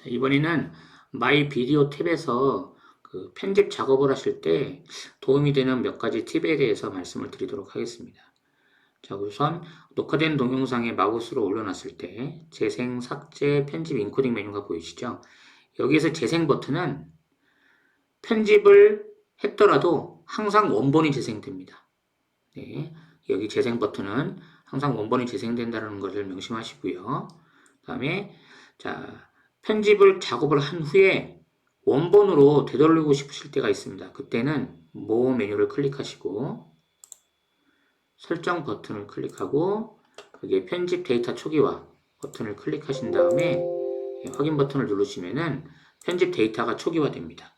자, 이번에는 마이 비디오 탭에서 그 편집 작업을 하실 때 도움이 되는 몇 가지 팁에 대해서 말씀을 드리도록 하겠습니다. 자, 우선 녹화된 동영상에 마우스로 올려놨을 때 재생, 삭제, 편집, 인코딩 메뉴가 보이시죠? 여기에서 재생 버튼은 편집을 했더라도 항상 원본이 재생됩니다. 네, 여기 재생 버튼은 항상 원본이 재생된다는 것을 명심하시고요. 그 다음에 자 편집을 작업을 한 후에 원본으로 되돌리고 싶으실 때가 있습니다. 그때는 모 메뉴를 클릭하시고 설정 버튼을 클릭하고 여기에 편집 데이터 초기화 버튼을 클릭하신 다음에 예, 확인 버튼을 누르시면은 편집 데이터가 초기화됩니다.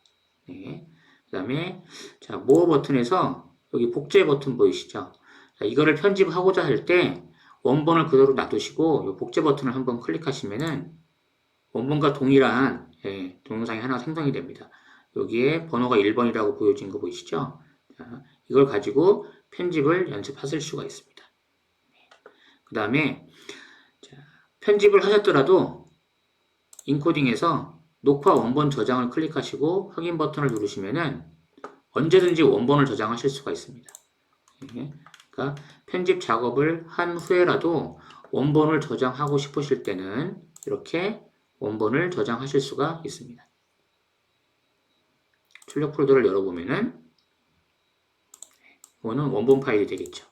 네. 그 다음에 자, 모 버튼에서 여기 복제 버튼 보이시죠? 자, 이거를 편집하고자 할 때 원본을 그대로 놔두시고 이 복제 버튼을 한번 클릭하시면은 원본과 동일한 예, 동영상이 하나 생성이 됩니다. 여기에 번호가 1번이라고 보여진 거 보이시죠? 자, 이걸 가지고 편집을 연습하실 수가 있습니다. 그 다음에 편집을 하셨더라도 인코딩에서 녹화 원본 저장을 클릭하시고 확인 버튼을 누르시면은 언제든지 원본을 저장하실 수가 있습니다. 예, 그러니까 편집 작업을 한 후에라도 원본을 저장하고 싶으실 때는 이렇게 원본을 저장하실 수가 있습니다. 출력 폴더를 열어보면은 이거는 원본 파일이 되겠죠.